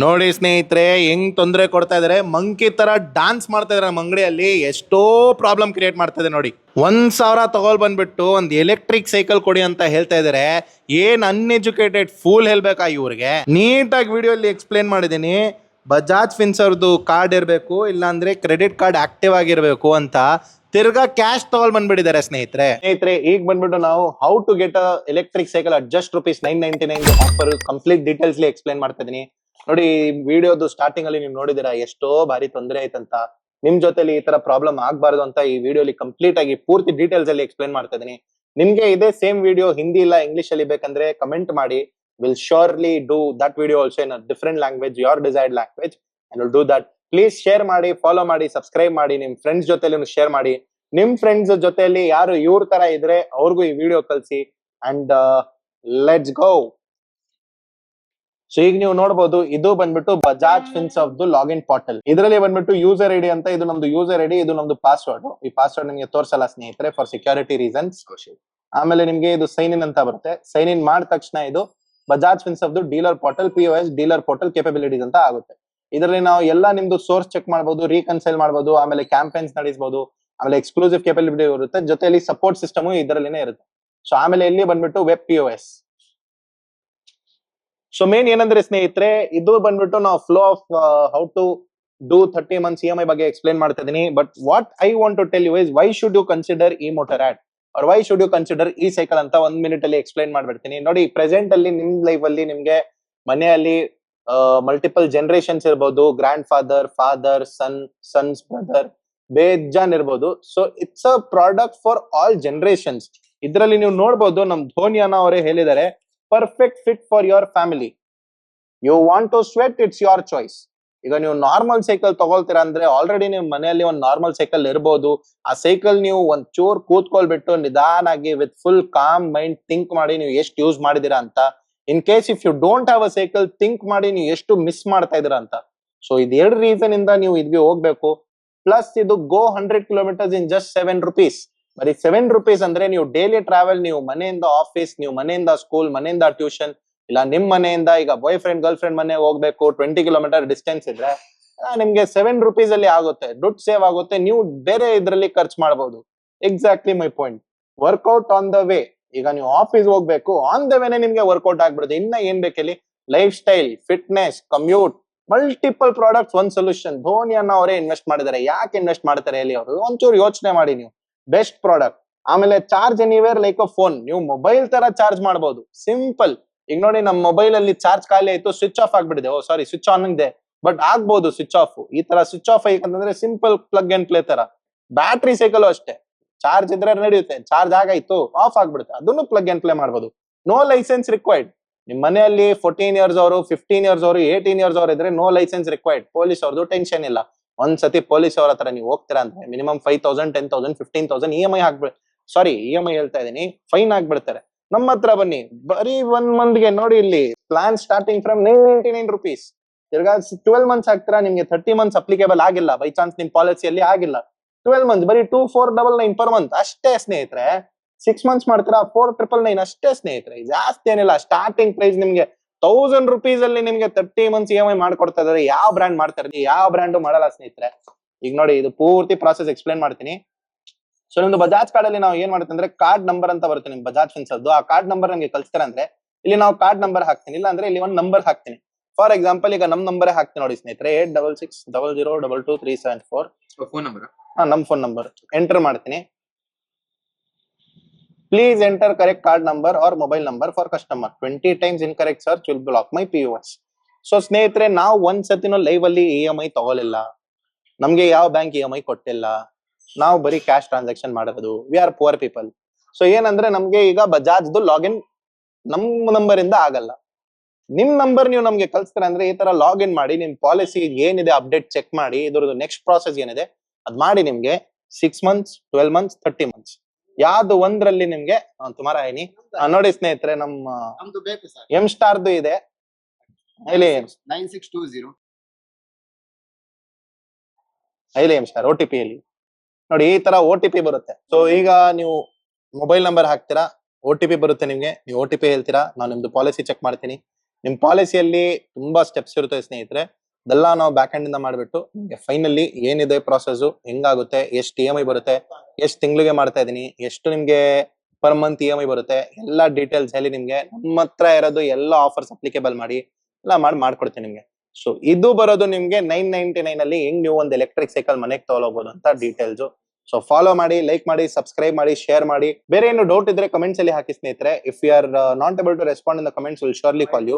ನೋಡಿ ಸ್ನೇಹಿತರೆ, ಹೆಂಗ್ ತೊಂದರೆ ಕೊಡ್ತಾ ಇದಾರೆ? ಮಂಕಿ ತರ ಡಾನ್ಸ್ ಮಾಡ್ತಾ ಇದಾರೆ ನಮ್ಮ ಅಂಗಡಿಯಲ್ಲಿ. ಎಷ್ಟೋ ಪ್ರಾಬ್ಲಮ್ ಕ್ರಿಯೇಟ್ ಮಾಡ್ತಾ ಇದೆ ನೋಡಿ. ಒಂದ್ ಸಾವಿರ ತಗೊಳ್ ಬಂದ್ಬಿಟ್ಟು ಒಂದು ಎಲೆಕ್ಟ್ರಿಕ್ ಸೈಕಲ್ ಕೊಡಿ ಅಂತ ಹೇಳ್ತಾ ಇದಾರೆ. ಏನ್ ಅನ್ಎಜುಕೇಟೆಡ್ ಫೂಲ್ ಹೇಳ್ಬೇಕಾ ಇವ್ರಿಗೆ ನೀಟಾಗಿ ವಿಡಿಯೋಲಿ ಎಕ್ಸ್ಪ್ಲೇನ್ ಮಾಡಿದೀನಿ. ಬಜಾಜ್ ಫಿನ್ಸರ್ದು ಕಾರ್ಡ್ ಇರಬೇಕು, ಇಲ್ಲಾಂದ್ರೆ ಕ್ರೆಡಿಟ್ ಕಾರ್ಡ್ ಆಕ್ಟಿವ್ ಆಗಿರ್ಬೇಕು ಅಂತ. ತಿರ್ಗಾ ಕ್ಯಾಶ್ ತಗೊಳ್ ಬಂದ್ಬಿಟ್ಟಿದ್ದಾರೆ ಸ್ನೇಹಿತರೆ. ಸ್ನೇಹಿತರೆ, ಈಗ ಬಂದ್ಬಿಟ್ಟು ನಾವು how to get electric cycle at just rupees nine ninety nine offer complete details explain ಮಾಡ್ತಾ ಇದೀನಿ ನೋಡಿ ವಿಡಿಯೋದು ಸ್ಟಾರ್ಟಿಂಗ್ ಅಲ್ಲಿ ನೀವು ನೋಡಿದಿರಾ ಎಷ್ಟೋ ಬಾರಿ ತೊಂದರೆ ಆಯ್ತಂತ. ನಿಮ್ ಜೊತೆಲಿ ಈ ತರ ಪ್ರಾಬ್ಲಮ್ ಆಗ್ಬಾರ್ದು ಅಂತ ಈ ವಿಡಿಯೋಲಿ ಕಂಪ್ಲೀಟ್ ಆಗಿ ಪೂರ್ತಿ ಡೀಟೇಲ್ಸ್ ಅಲ್ಲಿ ಎಕ್ಸ್ಪ್ಲೇನ್ ಮಾಡ್ತಾ ಇದೀನಿ ನಿಮ್ಗೆ ಇದೇ ಸೇಮ್ ವಿಡಿಯೋ ಹಿಂದಿ ಇಲ್ಲ ಇಂಗ್ಲಿಷ್ ಅಲ್ಲಿ ಬೇಕಂದ್ರೆ ಕಮೆಂಟ್ ಮಾಡಿ. Will surely do that video also in different language your decide language and will do that please share ಮಾಡಿ ಫಾಲೋ ಮಾಡಿ ಸಬ್ಸ್ಕ್ರೈಬ್ ಮಾಡಿ, ನಿಮ್ ಫ್ರೆಂಡ್ಸ್ ಜೊತೆಲಿ ಶೇರ್ ಮಾಡಿ. ನಿಮ್ ಫ್ರೆಂಡ್ಸ್ ಜೊತೆಲಿ ಯಾರು ಇವ್ರ ತರ ಇದ್ರೆ ಅವ್ರಿಗೂ ಈ ವಿಡಿಯೋ ಕಲ್ಸಿ ಅಂಡ್ ಲೆಟ್ಸ್ ಗೋ ಸೊ ಈಗ ನೀವು ನೋಡಬಹುದು ಇದು ಬಂದ್ಬಿಟ್ಟು Bajaj fins of the login portal ಇದರಲ್ಲಿ ಬಂದ್ಬಿಟ್ಟು ಯೂಸರ್ ಐಡಿ ಅಂತ ಇದು ನಮ್ದು ಯೂಸರ್ ಐಡಿ ಇದು ನಮ್ದು ಪಾಸ್ವರ್ಡ್ ಈ ಪಾಸ್ವರ್ಡ್ ನಿಮಗೆ ತೋರಿಸಲ್ಲ ಸ್ನೇಹಿತರೆ ಫಾರ್ ಸೆಕ್ಯೂರಿಟಿ ರೀಸನ್ಸ್ ಆಮೇಲೆ ನಿಮ್ಗೆ ಇದು ಸೈನ್ ಇನ್ ಅಂತ ಬರುತ್ತೆ. ಸೈನ್ ಇನ್ ಮಾಡಿದ ತಕ್ಷಣ ಇದು Bajaj fins of the dealer portal P S dealer portal capabilities ಅಂತ ಆಗುತ್ತೆ. ಇದರಲ್ಲಿ ನಾವು ಎಲ್ಲ ನಿಮ್ದು ಸೋರ್ಸ್ ಚೆಕ್ ಮಾಡಬಹುದು ರೀಕನ್ಸೈಲ್ ಮಾಡಬಹುದು ಆಮೇಲೆ ಕ್ಯಾಂಪೇನ್ಸ್ ನಡೆಸಬಹುದು ಆಮೇಲೆ ಎಕ್ಸ್ಕ್ಲೂಸಿವ್ ಕೆಪಬಿಲಿಟಿ ಇರುತ್ತೆ. ಜೊತೆಯಲ್ಲಿ ಸಪೋರ್ಟ್ ಸಿಸ್ಟಮ್ ಇದರಲ್ಲಿನೇ ಇರುತ್ತೆ. ಸೊ ಆಮೇಲೆ ಇಲ್ಲಿ ಬಂದ್ಬಿಟ್ಟು web P S so main ಏನಂದ್ರೆ ಸ್ನೇಹಿತರೆ, ಇದು ಬಂದ್ಬಿಟ್ಟು ನಾವು flow of how to do thirty months E M I ಬಗ್ಗೆ ಎಕ್ಸ್ಪ್ಲೇನ್ ಮಾಡ್ತಾ ಇದೀನಿ. But what I want to tell you is why should you consider E Motorad or why should you consider ಈ cycle ಅಂತ ಒಂದ್ minute ಅಲ್ಲಿ explain ಮಾಡ್ಬಿಡ್ತೀನಿ. ನೋಡಿ present ಅಲ್ಲಿ, ನಿಮ್ ಲೈಫ್ ಅಲ್ಲಿ ನಿಮ್ಗೆ ಮನೆಯಲ್ಲಿ ಮಲ್ಟಿಪಲ್ ಜನರೇಷನ್ಸ್ ಇರ್ಬೋದು. Grandfather father son sons brother ಬೇಜಾನ್ ಇರ್ಬೋದು. So it's a product for all generations ಇದರಲ್ಲಿ ನೀವು ನೋಡ್ಬೋದು, ನಮ್ ಧೋನಿಯಾನ ಅವರೇ ಹೇಳಿದ್ದಾರೆ. Perfect fit for your family you want to sweat it's your choice ಈಗ ನೀವು ನಾರ್ಮಲ್ ಸೈಕಲ್ ತಗೊಳ್ತೀರಾ ಅಂದ್ರೆ ಆಲ್ರೆಡಿ ನೀವು ಮನೆಯಲ್ಲಿ ಒಂದು ನಾರ್ಮಲ್ ಸೈಕಲ್ ಇರ್ಬೋದು. ಆ ಸೈಕಲ್ ನೀವು ಒಂದ್ ಚೂರ್ ಕೂತ್ಕೊಳ್ಬಿಟ್ಟು ನಿಧಾನಾಗಿ with full calm mind think ಮಾಡಿ ನೀವು ಎಷ್ಟು ಯೂಸ್ ಮಾಡಿದೀರಾ ಅಂತ. In case if you don't have a cycle think ಮಾಡಿ ನೀವು ಎಷ್ಟು ಮಿಸ್ ಮಾಡ್ತಾ ಇದೀರಾ ಅಂತ. ಸೊ ಇದು ಎರಡು ರೀಸನ್ ಇಂದ ನೀವು ಇದ್ಗೆ ಹೋಗ್ಬೇಕು. ಪ್ಲಸ್ ಇದು go hundred kilometres in just seven rupees ಬರೀ ಸೆವೆನ್ ರುಪೀಸ್ ಅಂದ್ರೆ ನೀವು ಡೈಲಿ ಟ್ರಾವೆಲ್ ನೀವು ಮನೆಯಿಂದ ಆಫೀಸ್ ನೀವು ಮನೆಯಿಂದ ಸ್ಕೂಲ್ ಮನೆಯಿಂದ ಟ್ಯೂಷನ್ ಇಲ್ಲ ನಿಮ್ ಮನೆಯಿಂದ ಈಗ ಬಾಯ್ ಫ್ರೆಂಡ್ ಗರ್ಲ್ ಫ್ರೆಂಡ್ ಮನೆ ಹೋಗ್ಬೇಕು ಟ್ವೆಂಟಿ ಕಿಲೋಮೀಟರ್ ಡಿಸ್ಟೆನ್ಸ್ ಇದ್ರೆ ನಿಮ್ಗೆ ಸೆವೆನ್ ರುಪೀಸ್ ಅಲ್ಲಿ ಆಗುತ್ತೆ. ದುಡ್ಡು ಸೇವ್ ಆಗುತ್ತೆ. ನೀವು ಬೇರೆ ಇದ್ರಲ್ಲಿ ಖರ್ಚು ಮಾಡಬಹುದು exactly my point workout on the way ಈಗ ನೀವು ಆಫೀಸ್ ಹೋಗ್ಬೇಕು ಆನ್ ದ ವೇನೆ ನಿಮ್ಗೆ ವರ್ಕೌಟ್ ಆಗ್ಬಿಡುತ್ತೆ. ಇನ್ನ ಏನ್ ಬೇಕಲ್ಲಿ lifestyle fitness commute multiple products ಒಂದ್ ಸೊಲ್ಯೂಷನ್ ಧೋನಿಯನ್ನ ಅವರೇ ಇನ್ವೆಸ್ಟ್ ಮಾಡಿದ್ದಾರೆ. ಯಾಕೆ ಇನ್ವೆಸ್ಟ್ ಮಾಡ್ತಾರೆ ಹೇಳಿ ಅವರು? ಒಂಚೂರು ಯೋಚನೆ ಮಾಡಿ ನೀವು. Best product. ಆಮೇಲೆ charge anywhere like a phone. ನೀವು ಮೊಬೈಲ್ ತರ ಚಾರ್ಜ್ ಮಾಡಬಹುದು ಸಿಂಪಲ್. ಈಗ ನೋಡಿ ನಮ್ಮ ಮೊಬೈಲ್ ಅಲ್ಲಿ ಚಾರ್ಜ್ ಖಾಲಿ ಆಯ್ತು, ಸ್ವಿಚ್ ಆಫ್ ಆಗ್ಬಿಟ್ಟಿದೆ. ಓ, ಸಾರಿ, ಸ್ವಿಚ್ ಆನ್ ಇದೆ ಬಟ್ ಆಗ್ಬಹುದು ಸ್ವಿಚ್ ಆಫ್. ಈ ತರ ಸ್ವಿಚ್ ಆಫ್ ಯಾಕಂತಂದ್ರೆ ಸಿಂಪಲ್ ಪ್ಲಗ್ ಅಂಡ್ ಪ್ಲೇ ತರ. ಬ್ಯಾಟ್ರಿ ಸೈಕಲ್ ಅಷ್ಟೇ. ಚಾರ್ಜ್ ಇದ್ರೆ ನಡೆಯುತ್ತೆ. ಚಾರ್ಜ್ ಆಗಾಯ್ತು, ಆಫ್ ಆಗ್ಬಿಡುತ್ತೆ. ಅದನ್ನು ಪ್ಲಗ್ ಅಂಡ್ ಪ್ಲೇ ಮಾಡಬಹುದು ನೋ ಲೈಸೆನ್ಸ್ ರಿಕ್ವೈರ್ಡ್ ನಿಮ್ ಮನೆಯಲ್ಲಿ ಫೋರ್ಟೀನ್ ಇಯರ್ಸ್ ಅವರು ಫಿಫ್ಟೀನ್ ಇಯರ್ಸ್ ಅವರು ಏಟೀನ್ ಇಯರ್ಸ್ ಅವರು ಇದ್ರೆ ನೋ ಲೈಸೆನ್ಸ್ ರಿಕ್ವೈರ್ಡ್ ಪೊಲೀಸ್ ಅವ್ರದ್ದು ಟೆನ್ಷನ್ ಇಲ್ಲ. ಒಂದ್ ಸತಿ ಪೊಲೀಸ್ ಅವ್ರ ಹತ್ರ ನೀವು ಹೋಗ್ತೀರಾ ಅಂದ್ರೆ minimum five thousand ten thousand fifteen thousand E M I ಹಾಕ್ಬಿಡ್ sorry E M I ಹೇಳ್ತಾ ಇದೀನಿ ಫೈನ್ ಆಗ್ಬಿಡ್ತಾರೆ. ನಮ್ಮ ಹತ್ರ ಬನ್ನಿ, ಬರೀ ಒನ್ ಮಂತ್ಗೆ ನೋಡಿ ಇಲ್ಲಿ plan starting from nine ninety nine rupees ತಿರ್ಗಾ ಟ್ವೆಲ್ ಮಂತ್ಸ್ ಹಾಕ್ತೀರಾ, ನಿಮ್ಗೆ ಥರ್ಟಿ ಮಂತ್ಸ್ ಅಪ್ಲಿಕೇಬಲ್ ಆಗಿಲ್ಲ ಬೈ ಚಾನ್ಸ್ ನಿಮ್ ಪಾಲಿಸಿಯಲ್ಲಿ ಆಗಿಲ್ಲ. ಟ್ವೆಲ್ ಮಂತ್ ಬರೀ two four double nine per month ಅಷ್ಟೇ ಸ್ನೇಹಿತರೆ. ಸಿಕ್ಸ್ ಮಂತ್ಸ್ ಮಾಡ್ತೀರಾ ಫೋರ್ ಟ್ರಿಪಲ್ ನೈನ್ ಅಷ್ಟೇ ಸ್ನೇಹಿತರೆ. ಜಾಸ್ತಿ ಏನಿಲ್ಲ ಸ್ಟಾರ್ಟಿಂಗ್ ಪ್ರೈಸ್ ನಿಮ್ಗೆ ತೌಸಂಡ್ ರುಪೀಸ್ ಅಲ್ಲಿ ನಿಮ್ಗೆ thirty months E M I ಮಾಡ್ಕೊಡ್ತಾ ಇದಾರೆ ಯಾವ ಬ್ರ್ಯಾಂಡ್ ಮಾಡ್ತಾ ಇರ್ತೀವಿ ಯಾವ ಬ್ರ್ಯಾಂಡ್ ಮಾಡಲ್ಲ ಸ್ನೇಹಿತರೆ. ಈಗ ನೋಡಿ ಇದು ಪೂರ್ತಿ ಪ್ರಾಸೆಸ್ ಎಕ್ಸ್ಪ್ಲೈನ್ ಮಾಡ್ತೀನಿ. ಸೊ ನಿಮ್ದು ಬಜಾಜ್ ಕಾರ್ಡ್ ಅಲ್ಲಿ ನಾವು ಏನ್ ಮಾಡುತ್ತೆ ಅಂದ್ರೆ ಕಾರ್ಡ್ ನಂಬರ್ ಅಂತ ಬರುತ್ತೆ ನಿಮ್ ಬಜಾಜ್ ಫಿನ್ಸ್ ಅದು ಆ ಕಾರ್ಡ್ ನಂಬರ್ ನಮಗೆ ಕಲ್ಸ್ತಾರೆ ಅಂದ್ರೆ ಇಲ್ಲಿ ನಾವು ಕಾರ್ಡ್ ನಂಬರ್ ಹಾಕ್ತೀನಿ. ಇಲ್ಲ ಅಂದ್ರೆ ಇಲ್ಲಿ ಒಂದು ನಂಬರ್ ಹಾಕ್ತೀನಿ. ಫಾರ್ ಎಕ್ಸಾಂಪಲ್ ಈಗ ನಮ್ ನಂಬರ್ ಹಾಕ್ತೀನಿ ನೋಡಿ ಸ್ನೇಹಿತರೆ eight double six double zero double two three seven four phone number ಹಾ ನಮ್ ಫೋನ್ ನಂಬರ್ ಎಂಟರ್ ಮಾಡ್ತೀನಿ. Please enter correct card number or mobile number for customer twenty in correct search will block my P U S so ಸ್ನೇಹಿತರೆ, ನಾವು ಒಂದ್ ಸತಿನೂ live ಅಲ್ಲಿ E M I ತಗೊಳಿಲ್ಲ ನಮ್ಗೆ ಯಾವ ಬ್ಯಾಂಕ್ ಇ ಎಂ ಐ ಕೊಟ್ಟಿಲ್ಲ. ನಾವು ಬರೀ ಕ್ಯಾಶ್ ಟ್ರಾನ್ಸಾಕ್ಷನ್ ಮಾಡೋದು. We are poor people so ಏನಂದ್ರೆ ನಮ್ಗೆ ಈಗ ಬಜಾಜ್ದು ಲಾಗಿನ್ ನಮ್ ನಂಬರ್ ಇಂದ ಆಗಲ್ಲ. ನಿಮ್ ನಂಬರ್ ನೀವು ನಮ್ಗೆ ಕಲ್ಸ್ತಾರೆ ಅಂದ್ರೆ ಈ ತರ ಲಾಗಿನ್ ಮಾಡಿ, ನಿಮ್ ಪಾಲಿಸಿ ಏನಿದೆ ಅಪ್ಡೇಟ್ ಚೆಕ್ ಮಾಡಿ, ಇದ್ರದ್ದು ನೆಕ್ಸ್ಟ್ ಪ್ರಾಸೆಸ್ ಏನಿದೆ, ಅದ್ ಮಾಡಿ ನಿಮ್ಗೆ six months twelve months thirty months ಯಾವ್ದು ಒಂದ್ರಲ್ಲಿ ನಿಮ್ಗೆ ತುಮಾರಾಯಿನಿ ನೋಡಿ ಸ್ನೇಹಿತರೆ ನಮ್ಮ ಎಂ ಸ್ಟಾರ್ದು ಇದೆ. ಇಲ್ಲಿ ನೈನ್ ಸಿಕ್ಸ್ ಟೂ ಜೀರೋ ಇಲ್ಲಿ ಎಂ ಸ್ಟಾರ್ ಓ ಟಿ ಅಲ್ಲಿ. ನೋಡಿ ಈ ತರ ಓ ಟಿ ಪಿ ಬರುತ್ತೆ. ಸೊ ಈಗ ನೀವು ಮೊಬೈಲ್ ನಂಬರ್ ಹಾಕ್ತೀರಾ ಓ ಟಿ ಪಿ ಬರುತ್ತೆ ನಿಮ್ಗೆ. ನೀವು ಓ ಟಿ ಪಿ ಹೇಳ್ತೀರಾ ನಾನು ನಿಮ್ದು ಪಾಲಿಸಿ ಚೆಕ್ ಮಾಡ್ತೀನಿ. ನಿಮ್ ಪಾಲಿಸಿಯಲ್ಲಿ ತುಂಬಾ ಸ್ಟೆಪ್ಸ್ ಇರುತ್ತೆ ಸ್ನೇಹಿತರೆ. ಅದೆಲ್ಲ ನಾವು ಬ್ಯಾಕ್ ಹ್ಯಾಂಡ್ ಇಂದ ಮಾಡಿಬಿಟ್ಟು, ನಿಮಗೆ ಫೈನಲಿ ಏನಿದೆ ಪ್ರಾಸೆಸ್ ಹೆಂಗಾಗುತ್ತೆ, ಎಷ್ಟು ಇ ಎಂ ಐ ಬರುತ್ತೆ, ಎಷ್ಟು ತಿಂಗಳಿಗೆ ಮಾಡ್ತಾ ಇದ್ದೀನಿ, ಎಷ್ಟು ನಿಮಗೆ per month E M I ಬರುತ್ತೆ, ಎಲ್ಲ ಡೀಟೇಲ್ಸ್ ಹೇಳಿ ನಿಮಗೆ, ನಮ್ಮ ಹತ್ರ ಇರೋದು ಎಲ್ಲ ಆಫರ್ಸ್ ಅಪ್ಲಿಕೇಬಲ್ ಮಾಡಿ, ಎಲ್ಲ ಮಾಡಿ ಮಾಡ್ಕೊಡ್ತೀನಿ ನಿಮಗೆ. ಸೊ ಇದು ಬರೋದು ನಿಮಗೆ ನೈನ್ ನೈನ್ಟಿ ನೈನ್ ಅಲ್ಲಿ ಹೆಂಗ್ ನೀವು ಒಂದು ಎಲೆಕ್ಟ್ರಿಕ್ ಸೈಕಲ್ ಮನೆಗೆ ತಗೊಳ್ಬಹುದು ಅಂತ ಡೀಟೇಲ್ಸ್ ಸೊ ಫಾಲೋ ಮಾಡಿ ಲೈಕ್ ಮಾಡಿ ಸಬ್ಸ್ಕ್ರೈಬ್ ಮಾಡಿ ಶೇರ್ ಮಾಡಿ. ಬೇರೆ ಏನು ಡೌಟ್ ಇದ್ರೆ ಕಮೆಂಟ್ಸ್ ಅಲ್ಲಿ ಹಾಕಿ ಸ್ನೇಹಿತರೆ. If you are not able to respond in the comments will surely call you